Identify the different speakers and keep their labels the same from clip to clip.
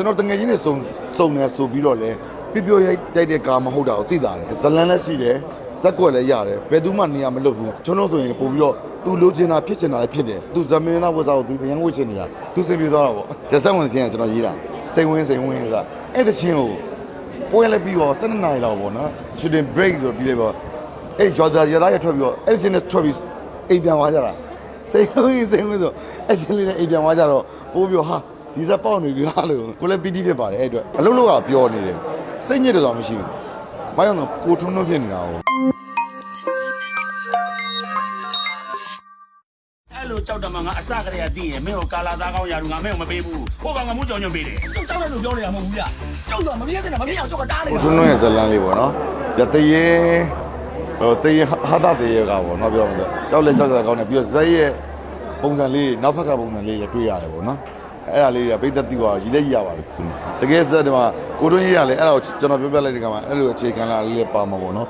Speaker 1: ကျွန်တော်တငယ်ချင်းတွေစုံစုံနေဆိုပြီးတော့လဲပြပြရိုက်တိုက်တဲ့ကာမဟုတ်တာကိုသိတာတယ်ဇလန်လည်းရှိတယ်ဇက်ကွက်လည်းရတယ်ဘယ်သူမှနေရာမလွတ်ဘူးကျွန်တော်ဆိုရင်ပို့ပြီးတော့သူလိုချင်တာဖြစ်ချင်တာလည်းဖြစ်တယ်သူဇမင်းသားဝတ်စားကိုသူအရင်ဝတ်ချင်နေတာသူစင်ပြေသွားတာပေါ့ကျဆက်ဝင်စင်းကကျွန်တော်ရေးတာစိတ်ဝင်စိတ်ဝင်ကအဲ့တချင်းကိုပွဲလည်းပြီးတော့12နာရီလောက်ပေါ့နော် shooting break ဆိုပြီးလေပေါ့အဲ့ကျော်သားရသားရထွက်ပြီးတော့အဲ့စင်းနဲ့ထွက်ပြီးအိမ်ပြန်သွားကြတာစိတ်ဝင်စိတ်ဝင်ဆိုအဲ့စင်းလေးနဲ့အိမ်ပြန်သွားကြတော့ပို့ပြီးတော့ဟာ ဒီဇက်ပေါက်နေပြီဟာလို့ကိုလည်းပီတိဖြစ်ပါတယ်အဲ့အတွက်အလုပ်လုပ်ကပြောနေတယ်စိတ်ညစ်တယ်ဆိုတာမရှိဘူးဘာကြောင့်လဲကိုထုံးထုံးဖြစ်နေတာကို
Speaker 2: အဲ့လိုကြောက်တယ်မငါအစကတည်းကတည်ရင်မင်းကိုကာလာသားကောင်းရာလူငါမင်းကိုမပေးဘူးဟိုကောင်ကမူးကြောင်ညွန့်ပေးတယ်
Speaker 3: ကျောက်တောက်တယ်လို့ပြောနေတာမဟုတ်ဘူးလားကျောက်တော့မပြည့်တဲ့မပြည့်အောင်ကျောက်ကတားနေ
Speaker 1: ကို
Speaker 3: တာ
Speaker 1: ထွန်းထွန်းရဲ့ဇလန်းလေးပေါ့နော်ရတရေဟိုတရေဟာတာတရေကပေါ့နော်ပြောမှာကြောက်လဲကြောက်ကြကောင်းတယ်ပြီးတော့ဇက်ရဲ့ပုံစံလေးနောက်ဖက်ကပုံစံလေးရတွေ့ရတယ်ပေါ့နော် အဲ့ဒါလေးကပိတ်သက်တိသွားရည်လက်ရရပါပြီတကယ်ဇက်ဒီမှာကိုထွန်းကြီးရလဲအဲ့ဒါကိုကျွန်တော်ပြောပြလိုက်တဲ့ကမှာအဲ့လိုအခြေခံလာလေးလည်းပါမှာပေါ့နော်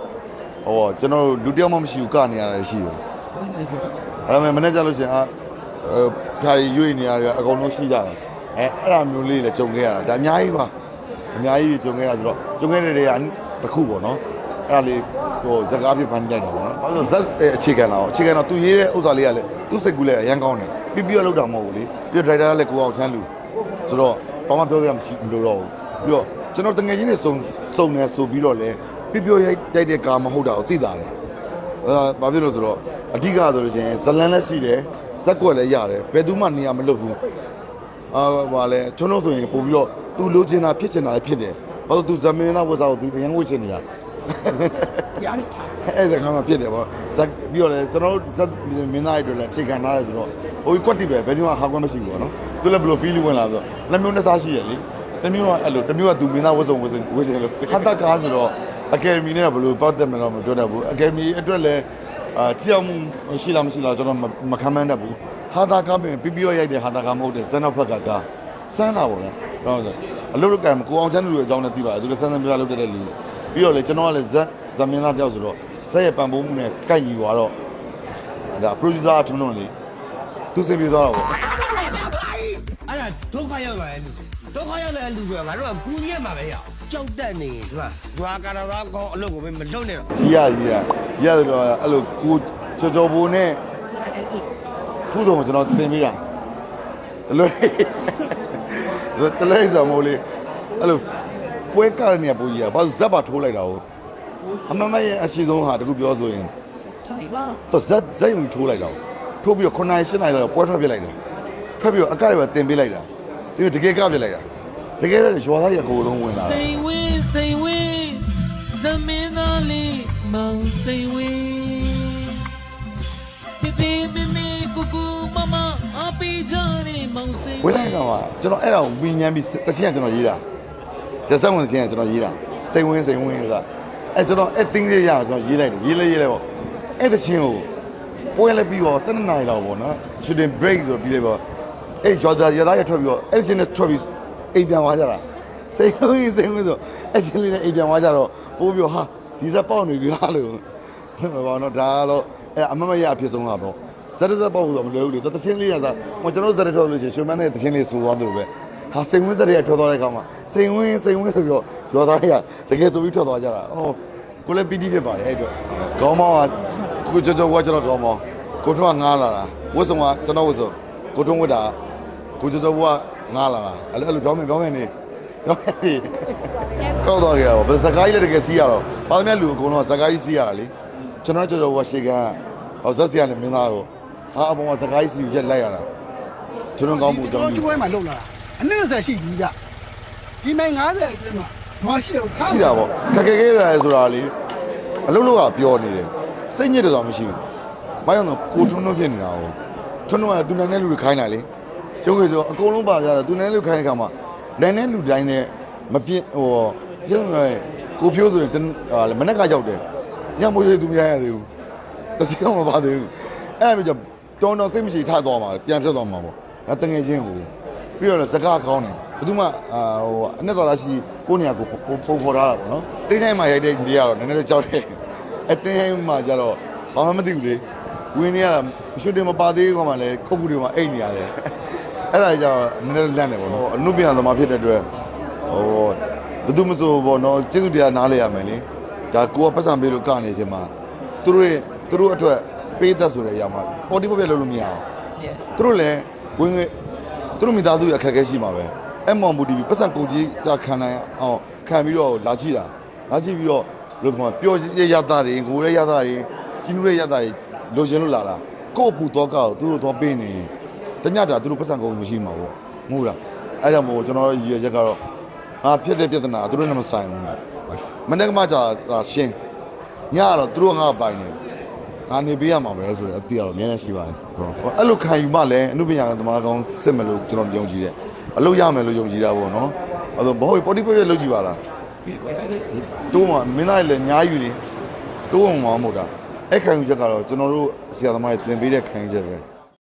Speaker 1: ဟောကျွန်တော်လူတယောက်မှမရှိဘူးကနေရတယ်ရှိတယ်အဲ့ဒါမှမနေ့ကျလို့ရှိရင်အာဖြာရွေ့နေရတယ်အကုန်လုံးရှိကြတယ်အဲအဲ့ဒါမျိုးလေးလည်းကြုံခဲ့ရတာဒါအများကြီးပါအများကြီးကြုံခဲ့ရဆိုတော့ကြုံခဲ့တဲ့တွေကတစ်ခုပေါ့နော်အဲ့ဒါလေးဟိုဇက်ကားပြဖန်တိုက်တာပေါ့နော်ဘာလို့ဇက်ရဲ့အခြေခံတာရောအခြေခံတော့သူရေးတဲ့ဥစ္စာလေးကလည်းသူ့စိတ်ကူးလည်းအရန်ကောင်းတယ် ပြီးပြီးတော့လောက်တာမဟုတ်ဘူးလေပြီးတော့ဒရိုက်တာကလည်းကိုအောင်ချမ်းလူဆိုတော့ဘာမှပြောရမရှိဘူးလို့တော့ဘူးပြီးတော့ကျွန်တော်တငယ်ချင်းတွေစုံစုံနေဆိုပြီးတော့လည်းပြီးပြောရိုက်တိုက်တဲ့ကာမဟုတ်တာကိုသိတာတယ်အဲဘာဖြစ်လို့ဆိုတော့အဓိကဆိုလို့ရှိရင်ဇလန်လည်းရှိတယ်ဇက်ကွက်လည်းရတယ်ဘယ်သူမှနေရာမလွတ်ဘူးအာဘာလဲကျွန်တော်ဆိုရင်ပို့ပြီးတော့သူလိုချင်တာဖြစ်ချင်တာလည်းဖြစ်တယ်ဘာလို့သူဇမင်းသားဝတ်စားကိုသူအရင်ဝတ်ချင်နေတာ
Speaker 3: ရားနေထား
Speaker 1: အဲ့ဒါကမှဖြစ်တယ်ဗောဇက်ပြီးတော့လေကျွန်တော်တို့ဇက်မင်းသားတွေလည်းချိန်ခံထားတယ်ဆိုတော့ဟိုကွက်တိပဲဘယ်နည်းမှဟာကွက်မရှိဘူးဗောနော်သူလည်းဘယ်လို feel ဝင်လာဆိုတော့နှစ်မျိုးနှစ်စားရှိရလေတစ်မျိုးကအဲ့လိုတစ်မျိုးကသူမင်းသားဝတ်စုံဝတ်စုံဝတ်ချင်လို့ဟာတကားဆိုတော့ academy နဲ့ကဘယ်လိုပတ်သက်မလဲမပြောတတ်ဘူး academy အတွက်လည်းအာတိအောင်မှုရှိလားမရှိလားကျွန်တော်မမခံမှန်းတတ်ဘူးဟာတာကားပင်ပြပြရိုက်တဲ့ဟာတာကားမဟုတ်တဲ့ဇန်နောက်ဖက်ကကားစမ်းတာပေါ့ဗျာဟုတ်တယ်အလုပ်လုပ်ကံကိုအောင်ချမ်းလူရဲ့အကြောင်းနဲ့သိပါတယ်သူလည်းစမ်းစမ်းပြပြလုပ်တတ်တဲ့လူပြီးတော့လေကျွန်တော်ကလည်းဇက် ဇမင်းသားတယောက်ဆိုတော့ဇက်ရဲ့ပံပိုးမှုနဲ့ကိုက်ညီသွားတော့ဒါ producer အထုံးလုံးလေသူစင်ပြေသွားတော့ပေါ့
Speaker 4: အဲ့ဒါဒုက္ခရောက်လာတဲ့လူဒုက္ခရောက်လာတဲ့လူကငါတို့ကကူညီရမှာပဲရအောင်ကြောက်တတ်နေဒီမှာဒွာကာရသာကောင်းအလုပ်ကိုမလုပ်နဲ့တော့
Speaker 1: ကြီးရကြီးရကြီးရဆိုတော့အဲ့လိုကိုချောချောဘိုးနဲ့ခုဆုံးကိုကျွန်တော်တင်ပေးတာတလွဲတလွဲဆိုမို့လေအဲ့လိုပွဲကရနေပူကြီးကဘာလို့ဇက်ပါထိုးလိုက်တာဟုတ် အမမရဲ့အရှိဆုံးဟာတခုပြောဆိုရင်ထိုင်ပါတော့ဇက်ဇက်ယုံထိုးလိုက်တာထိုးပြီးတော့9နိုင်10နိုင်လောက်ပွဲထွက်ပြလိုက်တယ်ထွက်ပြီးတော့အကရပဲတင်ပေးလိုက်တာဒီတကယ်ကပြလိုက်တာတကယ်လည်းရွာသားရကိုယ်လုံးဝင်လာတာ
Speaker 5: စိန်ဝင်းစိန်ဝင်းဇမင်းသားလေးမောင်စိန်ဝင်းပြပြမမေကူကူမမအပီကြနေမောင်စိန်
Speaker 1: ဝင်းလိုက်ကောင်ကကျွန်တော်အဲ့ဒါကိုဝင်းညမ်းပြီးတချင်းကကျွန်တော်ရေးတာကျဆက်ဝင်ချင်းကကျွန်တော်ရေးတာစိတ်ဝင်းစိတ်ဝင်းက အဲ့ကျွန်တော်အဲ့တင်းလေးရအောင်ကျွန်တော်ရေးလိုက်တယ်ရေးလိုက်ရေးလိုက်ပေါ့အဲ့တချင်းကိုပွဲလည်းပြီးတော့12နာရီလောက်ပေါ့နော် shooting break ဆိုပြီးလေပေါ့အဲ့ကျော်သားရသားရထွက်ပြီးတော့အဲ့ချင်းနဲ့ထွက်ပြီးအိမ်ပြန်သွားကြတာစိတ်ဝင်းစိတ်ဝင်းဆိုအဲ့ချင်းလေးနဲ့အိမ်ပြန်သွားကြတော့ပိုးပြီးတော့ဟာဒီဇက်ပေါက်နေပြီဟာလို့ဘာလို့ဒါကတော့အဲ့အမမရအဖြစ်ဆုံးတာပေါ့ဇက်ဇက်ပေါက်ဆိုတော့မလွယ်ဘူးလေတချင်းလေးရတာဟိုကျွန်တော်ဇက်ထွက်လို့ရှိရင်ရွှေမန်းတဲ့တချင်းလေးစူသွားတယ်လို့ပဲ ဟာစိန်ဝင်းစတဲ့ထွက်သွားတဲ့ခါမှာစိန်ဝင်းစိန်ဝင်းဆိုပြီးတော့ရောသားတွေကတကယ်ဆိုပြီးထွက်သွားကြတာဟောကိုလည်းပီတိဖြစ်ပါတယ်အဲ့အတွက်ခေါင်းမောင်းကကိုကြောကြောကကျွန်တော်ခေါင်းမောင်းကိုထွန်းကငားလာတာဝတ်စုံကကျွန်တော်ဝတ်စုံကိုထွန်းဝတ်တာကိုကြောကြောကငားလာတာအဲ့လိုအဲ့လိုပြောမယ်ပြောမယ်နေပြောမယ်နေကောက်သွားကြတော့ဗစကားကြီးလည်းတကယ်စီးရတော့ဘာမှမလူအကုန်လုံးကစကားကြီးစီးရတာလေကျွန်တော်ကြောကြောကရှေ့ကဟောဇက်စီရနဲ့မင်းသားကိုဟာအပေါ်မှာစကားကြီးစီးရက်လိုက်ရတာကျွန်တော်ကောင်းမှုအကြောင်းကြီး
Speaker 3: ကျွေးမှလုံလာတာ အနည်း20ရှိပြီဗျဒီမိုင်90အတွင်းမှာမရှိတော့
Speaker 1: ရှိတာပေါ့ခက်ခဲခဲရတယ်ဆိုတာလေအလုံးလုံးကပြောနေတယ်စိတ်ညစ်တယ်ဆိုတာမရှိဘူးဘာကြောင့်လဲကိုထွန်းထွန်းဖြစ်နေတာကိုထွန်းထွန်းကသူနိုင်တဲ့လူတွေခိုင်းတာလေရုပ်ကြီးဆိုအကုန်လုံးပါကြတာသူနိုင်တဲ့လူခိုင်းတဲ့ခါမှာနိုင်တဲ့လူတိုင်းနဲ့မပြင်းဟိုရုပ်ငယ်ကိုဖြိုးဆိုရင်ဟာလေမနေ့ကရောက်တယ်ညမိုးလေးသူမရရသေးဘူးတစ်စက်မှမပါသေးဘူးအဲ့ဒါမျိုးကြောင့်တော်တော်စိတ်မရှိထသွားမှာပြန်ထွက်သွားမှာပေါ့ဒါတငယ်ချင်းကို ပြီးတော့စကားကောင်းတယ်ဘယ်သူမှအာဟိုအနှစ်တော်လားရှိကိုနေရာကိုပုံဖော်ထားတာပေါ့နော်တင်းတိုင်းမှာရိုက်တဲ့နေရာတော့နည်းနည်းတော့ကြောက်တယ်အတင်းတိုင်းမှာကျတော့ဘာမှမသိဘူးလေဝင်းနေရတာရှူတင်မပါသေးဘူးကမှလည်းခုတ်ခုတွေမှာအိတ်နေရတယ်အဲ့ဒါကြောင့်နည်းနည်းလန့်တယ်ပေါ့နော်အနုပြန်သမားဖြစ်တဲ့အတွက်ဘယ်သူမဆိုဘောနော်ကျေးဇူးတရားနားလဲရမယ်လေဒါကိုကပတ်စံပေးလို့ကနေချိန်မှာသူတို့ရဲ့သူတို့အတွက်ပေးသက်ဆိုတဲ့အရာမှာပေါ်တီပေါ်ပြလို့လို့မရအောင်သူတို့လည်းဝင်ငွေ သူတို့မိသားစုရဲ့အခက်အခဲရှိမှာပဲအဲ့မောင်မူတီပြီးပတ်စံကုန်ကြီးကခံနိုင်အောင်ခံပြီးတော့လာကြည့်တာလာကြည့်ပြီးတော့လို့ပြောပျော်ရရတာတွေငိုရရတာတွေကြီးနူးရရတာတွေလိုချင်လို့လာတာကိုယ့်အပူတော့ကောက်သူတို့တော့ပေးနေတညတာသူတို့ပတ်စံကုန်မရှိမှာပေါ့ငိုတာအဲ့ကြောင့်မို့ကျွန်တော်ရည်ရချက်ကတော့ငါဖြစ်တဲ့ပြဿနာသူတို့နဲ့မဆိုင်ဘူးမနေ့ကမှကြာတာရှင်းညကတော့သူတို့ကငါပိုင်နေ ငါနေပေးရမှာပဲဆိုတော့အတိအတော့အများနဲ့ရှိပါတယ်ဟုတ်အဲ့လိုခံယူမှလည်းအမှုပညာကသမားကောင်းစစ်မလို့ကျွန်တော်ယုံကြည်တယ်အလုပ်ရမယ်လို့ယုံကြည်တာပေါ့နော်အဲ့တော့ဘောပေါ်တီပေါ်ပြလုပ်ကြည့်ပါလားတိုးမှမင်းသားလည်းညားယူနေတိုးမှမဟုတ်တာအဲ့ခံယူချက်ကတော့ကျွန်တော်တို့ဆရာသမားတွေသင်ပေးတဲ့ခံယူချက်ပဲ